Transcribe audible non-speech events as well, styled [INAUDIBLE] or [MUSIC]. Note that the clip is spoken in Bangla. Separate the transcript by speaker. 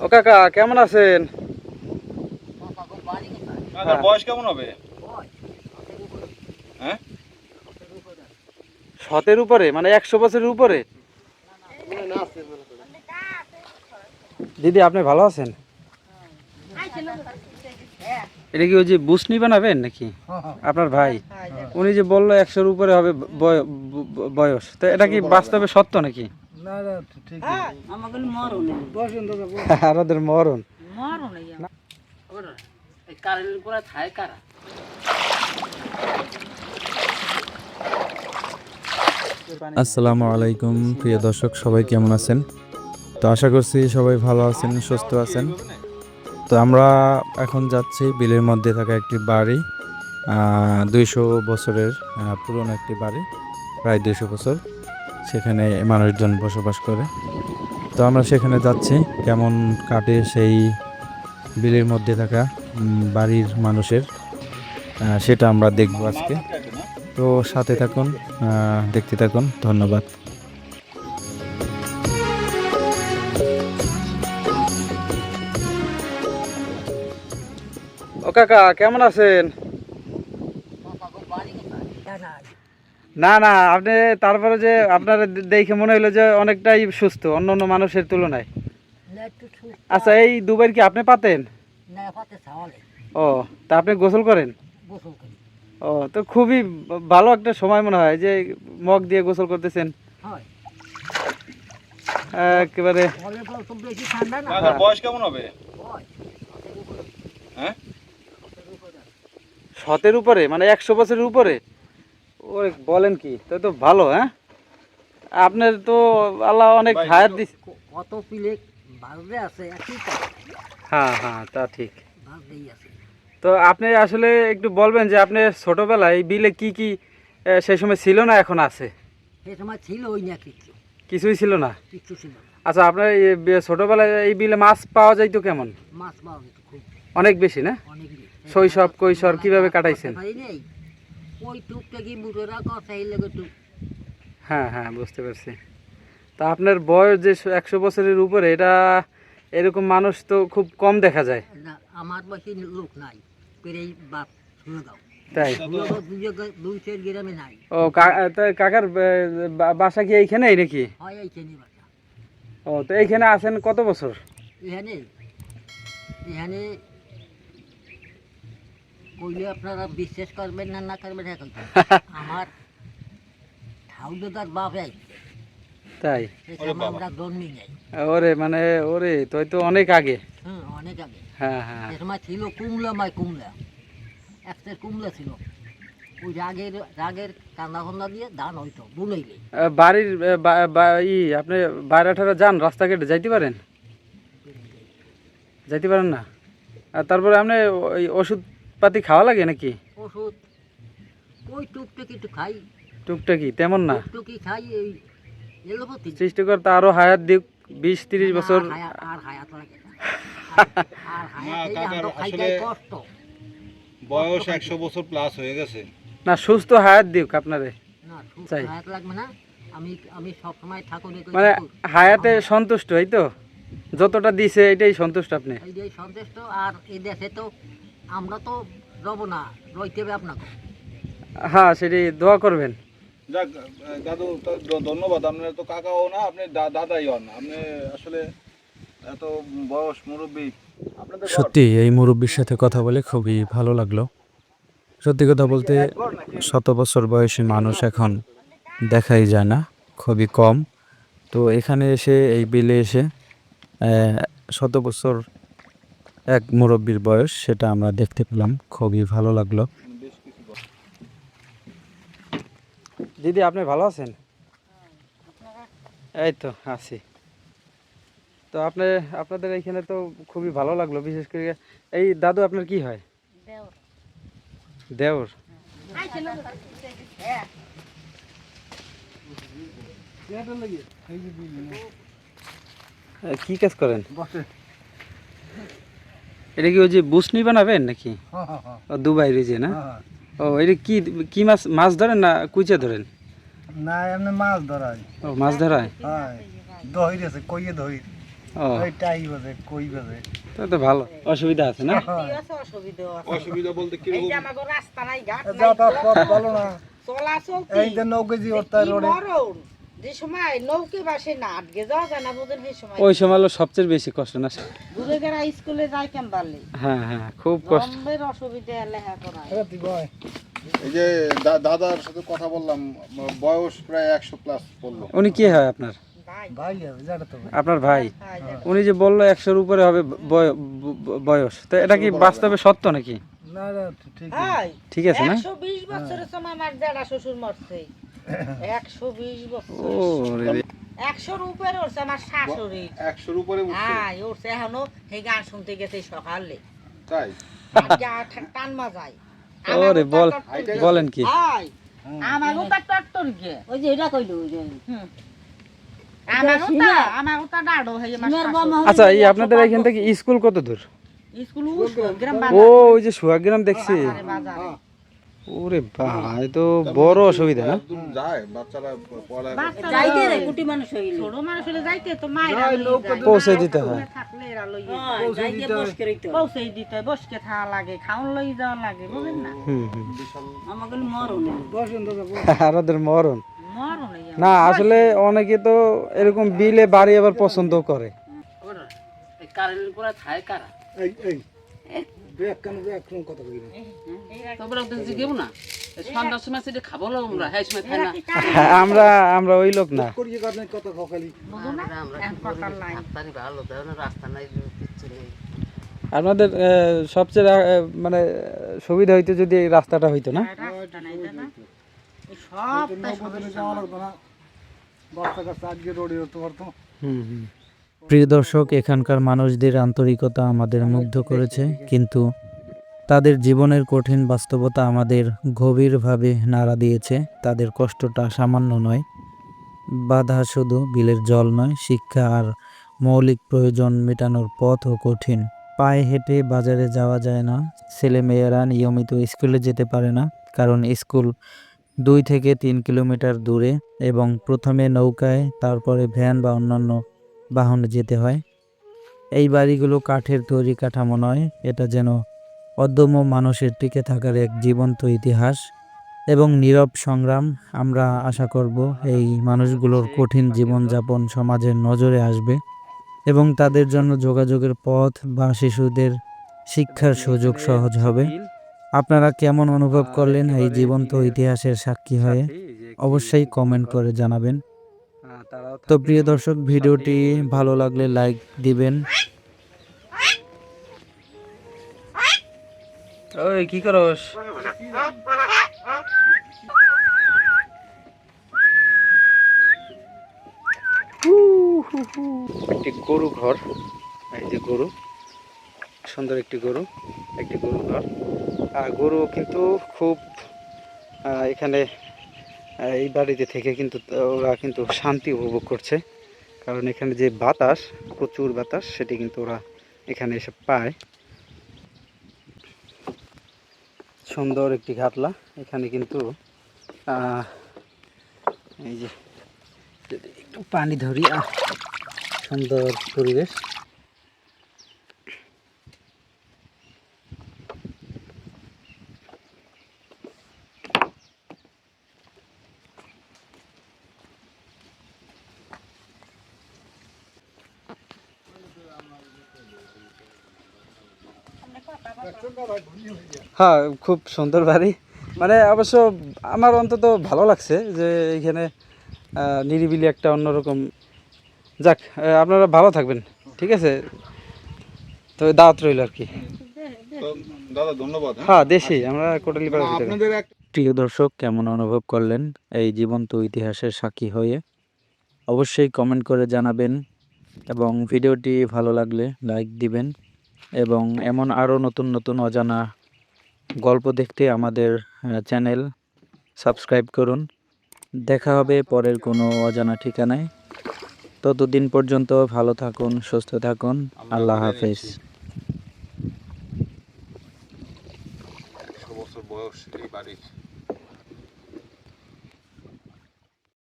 Speaker 1: ও কাকা কেমন আছেন?
Speaker 2: কাকার বয়স কেমন হবে? হ্যাঁ?
Speaker 1: শতের উপরে মানে একশো বছরের উপরে? দিদি আপনি ভালো আছেন? এটা কি ওই যে বুসনি বানাবেন নাকি? আপনার ভাই? উনি যে বলল একশোর উপরে হবে বয়- বয়স। তো এটা কি বাস্তবে সত্য নাকি? আর ওদের মরণ। [LAUGHS]
Speaker 3: আসসালামু আলাইকুম প্রিয় দর্শক সবাই কেমন আছেন? তো আশা করছি সবাই ভালো আছেন সুস্থ আছেন। তো আমরা এখন যাচ্ছি বিলের মধ্যে থাকা একটি বাড়ি দুইশো বছরের পুরনো একটি বাড়ি প্রায় দুইশো বছর। সেখানে মানুষজন বসবাস করে। তো আমরা সেখানে যাচ্ছি, কেমন কাটে সেই বিলের মধ্যে থাকা বাড়ির মানুষের। সেটা আমরা দেখব আজকে। তো সাথে থাকুন দেখতে থাকুন, ধন্যবাদ।
Speaker 1: ও কাকা, কেমন আছেন? না না আপনি তারপরে যে আপনার দেখে মনে হলো যে অনেকটাই সুস্থ অন্য অন্য মানুষের তুলনায়। আচ্ছা এই দুবার কি আপনি পাতেন? ও তা আপনি গোসল করেন? ও তো খুবই ভালো একটা সময় মনে হয় যে মগ দিয়ে গোসল করতেছেন। একেবারে।
Speaker 2: কাকার বয়স কেমন হবে? হ্যাঁ?
Speaker 1: শতের উপরে মানে একশো বছরের উপরে? ওরে বলেন কি তো তো ভালো হ্যাঁ? আপনার তো আল্লাহ অনেক হায়াত দিস
Speaker 4: কত পিলে বাজে আছে
Speaker 1: হ্যাঁ হ্যাঁ তা ঠিক। তো আপনি আসলে একটু বলবেন যে আপনি ছোটবেলায় এই বিলে কি কি সেই সময় ছিল না এখন আছে?
Speaker 4: সে সময় ছিল ওই না কিছু।
Speaker 1: কিছুই ছিল না?
Speaker 4: কিচ্ছু ছিল না।
Speaker 1: আচ্ছা আপনার ছোটবেলায় এই বিলে মাছ পাওয়া যাইতো কেমন?
Speaker 4: মাছ পাওয়া যেত খুব।
Speaker 1: অনেক বেশি না?
Speaker 4: অনেক
Speaker 1: শৈশব কৈশোর কীভাবে কাটাইছেন?
Speaker 4: ওই টুকটা কি টুক?
Speaker 1: হ্যাঁ হ্যাঁ বুঝতে পারছি। তা আপনার বয়স যে একশো বছরের উপরে এটা এরকম মানুষ তো খুব কম দেখা যায়।
Speaker 4: না আমার বয়সী লোক নাই। পেরেই বাপ
Speaker 1: তাই?
Speaker 4: গ্রামে নাই।
Speaker 1: ও কাকার বাসা কি এইখানেই নাকি?
Speaker 4: হয়
Speaker 1: ও তো এইখানে আছেন কত বছর?
Speaker 4: এখানে এখানে কইলে আপনারা বিশ্বাস করবেন না না করবেন হইতে। [LAUGHS] আমার ঠাউদার বাপ এক।
Speaker 1: তাই।
Speaker 4: আমরা জন্মি যাই।
Speaker 1: ওরে মানে ওরে তুই তো অনেক আগে।
Speaker 4: হ্যাঁ অনেক আগে।
Speaker 1: হ্যাঁ হ্যাঁ।
Speaker 4: সে সময় ছিল কুমলা মাই কুমলা। একটা কুমলা ছিল। ওই রাগের রাগের কান্দা ফান্দা দিয়ে ধান হইতো বুলাইলে
Speaker 1: আহ, বাড়ির ই আপনি বাইরে ঠারা যান রাস্তাঘাটে যাইতে পারেন? যাইতে পারেন না? আর তারপরে আপনি ওই ওষুধ পাতি খাওয়া লাগে নাকি?
Speaker 4: ওষুধ। ওই টুকটুকি একটু খাই।
Speaker 1: টুকটাকি তেমন না?
Speaker 4: টুকটুকি খাই এই এলোপতি
Speaker 1: সৃষ্টিকর তা আরও হায়াত দিক বিশ তিরিশ বছর।
Speaker 4: আর হায়াত লাগে না। [LAUGHS] আর হায়াত এই আমরা খাইতে
Speaker 2: আসলে-
Speaker 4: কষ্ট।
Speaker 2: বয়স একশো বছর প্লাস হয়ে গেছে।
Speaker 1: না সুস্থ হায়াত দিক আপনারে।
Speaker 4: না সুখ হায়াত লাগবে না। আমি আমি সবসময় ঠাকুরের
Speaker 1: মানে হায়াতে সন্তুষ্ট এই তো? যতটা দিছে এটাই সন্তুষ্ট আপনি।
Speaker 4: সন্তুষ্ট। আর এই দেশে তো আমরা তো রব না রইতে হবে আপনাকে।
Speaker 1: হ্যাঁ সেটি দোয়া করবেন।
Speaker 2: যাক দাদু ধন্যবাদ। আপনার তো কাকাও না আপনি দা- দাদাই হন। আপনি আসলে এত বয়স মুরব্বী?
Speaker 3: সত্যি এই মুরব্বীর সাথে কথা বলে খুবই ভালো লাগল। সত্যি কথা বলতে শত বছর বয়সী মানুষ এখন দেখাই যায় না খুবই কম। তো এখানে এসে এই বিলে এসে শত বছর এক মুরব্বীর বয়স, সেটা আমরা দেখতে পেলাম। খুবই ভালো লাগল।
Speaker 1: দিদি, আপনি ভালো আছেন? এই তো, আছি। তো আপনি, আপনাদের এইখানে তো খুবই ভালো লাগল, বিশেষ করে এই দাদু, আপনার কি হয়? দেওর। কি কাজ করেন? এটা কি ওই যে বুসনি বানাবেন নাকি? ও দুবাই রয়েছে না ও এটা কি কি মাছ মাছ ধরেন না কুচে ধরেন?
Speaker 5: না এমনি মাছ ধরাই।
Speaker 1: ও মাছ ধরায়
Speaker 5: হয় দহির আছে কইয়ে দহির।
Speaker 1: ও।
Speaker 5: ওইটাই বাজে কই বাজে।
Speaker 1: তো তো ভালো অসুবিধা আছে না?
Speaker 2: অসুবিধা বলতে কি
Speaker 6: এই যে আমাকে রাস্তা নাই ঘাট নাই
Speaker 5: যাতায়াত পথ ভালো না।
Speaker 6: চলাচল
Speaker 5: এই যে নৌকেজি ওরতা রোডে।
Speaker 6: মরণ যে সময় নৌকে বাসে না আটকে যাওয়া যায় না বুঝেন সেই সময়।
Speaker 1: ওই সময় হলো সবচেয়ে বেশি কষ্ট না?
Speaker 6: দূরে গেরা স্কুলে যায় কেন পারলে
Speaker 1: হ্যাঁ হ্যাঁ খুব কষ্ট।
Speaker 6: লম্বের অসুবিধা লেখা করা
Speaker 2: এই যে দাদার সাথে কথা বললাম বয়স প্রায় একশো প্লাস বলল।
Speaker 1: উনি কি হয় আপনার। আপনার ভাই?
Speaker 6: ভাই
Speaker 1: উনি যে বলল একশোর উপরে হবে বয়- বয়স তো এটা কি বাস্তবে সত্য নাকি?
Speaker 5: না না ঠিক
Speaker 1: আছে না?
Speaker 6: একশো বিশ বছরের সময় আমার শ্বশুর মরছে। একশো বিশ বছর। একশোর উপরে উঠছে আমার শাশুড়ি।
Speaker 2: একশোর উপরে
Speaker 6: হ্যাঁ উঠছে এখনও সেই গান শুনতে গেছে সকালে।
Speaker 2: তাই?
Speaker 6: টান মাজাই
Speaker 1: ওরে বল বলেন কি?
Speaker 6: আমার উতা টট্টর গে
Speaker 4: ওই যে এটা কইলো ওই যে।
Speaker 6: আমার উতা আমার উতা ডাড়ো হয়ে আমার
Speaker 4: সিমের বাম
Speaker 6: শাশুড়ি।
Speaker 1: আচ্ছা এই আপনাদের এখান থেকে স্কুল কত দূর?
Speaker 6: স্কুল গ্রাম
Speaker 1: ও ওই যে সুহাগ্রাম দেখছি।
Speaker 6: বাজারে বাজারে।
Speaker 1: ওরে ভাই তো বড় অসুবিধা না
Speaker 2: যায় বাচ্চারা
Speaker 4: যাইতে রে কুটি মানুষ হইলে
Speaker 6: ছোট মানুষ হলে যাইতে তো মায়েরা
Speaker 1: পৌঁছে দিতে হয়।
Speaker 6: থাকলে এরা লইয়ে যায়।
Speaker 4: হ্যাঁ, যাইতে বস করিতে
Speaker 6: পৌঁছে দিতে বসকে থাকা লাগে খাওন লই যাওয়া লাগে বুঝেন না?
Speaker 1: হুম হুম।
Speaker 4: আমাকে মরণ।
Speaker 5: বসেন দাদা
Speaker 1: আর ওদের মরণ।
Speaker 6: মরণ
Speaker 1: না আসলে অনেকে তো এরকম বিলে বাড়ি আবার পছন্দ করে।
Speaker 7: কারেন্টের পরে থায় কারা?
Speaker 5: এই এই।
Speaker 7: আমরা হ্যাঁ সময় খাই না।
Speaker 1: আমরা আমরা ওই লোক না। আপনাদের সবচেয়ে মানে সুবিধা হইতো যদি এই রাস্তাটা হইতো না।
Speaker 6: সব
Speaker 5: কাচ্চা আজকে রোডে হতে পারতো।
Speaker 1: হুম হুম।
Speaker 3: প্রিয় দর্শক, এখানকার মানুষদের আন্তরিকতা আমাদের মুগ্ধ করেছে, কিন্তু তাদের জীবনের কঠিন বাস্তবতা আমাদের গভীরভাবে নাড়া দিয়েছে। তাদের কষ্টটা সামান্য নয়, বাধা শুধু বিলের জল নয়, শিক্ষা আর মৌলিক প্রয়োজন মেটানোর পথও কঠিন। পায়ে হেঁটে বাজারে যাওয়া যায় না, ছেলেমেয়েরা নিয়মিত স্কুলে যেতে পারে না, কারণ স্কুল দুই থেকে তিন কিলোমিটার দূরে এবং প্রথমে নৌকায়, তারপরে ভ্যান বা অন্যান্য বাহনে যেতে হয়। এই বাড়িগুলো কাঠের তৈরি কাঠামো নয়, এটা যেন অদম্য মানুষের টিকে থাকার এক জীবন্ত ইতিহাস এবং নীরব সংগ্রাম। আমরা আশা করব এই মানুষগুলোর কঠিন জীবনযাপন সমাজের নজরে আসবে এবং তাদের জন্য যোগাযোগের পথ বা শিশুদের শিক্ষার সুযোগ সহজ হবে। আপনারা কেমন অনুভব করলেন এই জীবন্ত ইতিহাসের সাক্ষী হয়ে? অবশ্যই কমেন্ট করে জানাবেন। তো প্রিয় দর্শক ভিডিওটি ভালো লাগলে লাইক দিবেন।
Speaker 1: ওই কি করস? একটি গরু ঘর এই যে গরু সুন্দর একটি গরু একটি গরু ঘর। আর গরু কিন্তু খুব এখানে এই বাড়িতে থেকে কিন্তু ওরা কিন্তু শান্তি উপভোগ করছে। কারণ এখানে যে বাতাস, প্রচুর বাতাস, সেটি কিন্তু ওরা এখানে এসে পায়। সুন্দর একটি ঘাটলা। এখানে কিন্তু এই যে যদি একটু পানি ধরি সুন্দর পরিবেশ। হ্যাঁ খুব সুন্দর বাড়ি। মানে অবশ্য আমার অন্তত ভালো লাগছে যে এইখানে নিরিবিলি একটা অন্যরকম। যাক আপনারা ভালো থাকবেন ঠিক আছে? তো দাওয়াত রইল আর কি।
Speaker 2: তো দাদা ধন্যবাদ হ্যাঁ?
Speaker 1: হ্যাঁ দেশি আমরা কোটালি
Speaker 2: আপনাদের
Speaker 3: প্রিয় দর্শক কেমন অনুভব করলেন এই জীবন্ত ইতিহাসের সাক্ষী হয়ে? অবশ্যই কমেন্ট করে জানাবেন এবং ভিডিওটি ভালো লাগলে লাইক দিবেন। এবং এমন আরও নতুন নতুন অজানা গল্প দেখতে আমাদের চ্যানেল সাবস্ক্রাইব করুন। দেখা হবে পরের কোনো অজানা ঠিকানায়। ততদিন পর্যন্ত ভালো থাকুন সুস্থ থাকুন। আল্লাহ হাফেজ।
Speaker 2: বছর বয়স এই বাড়ির।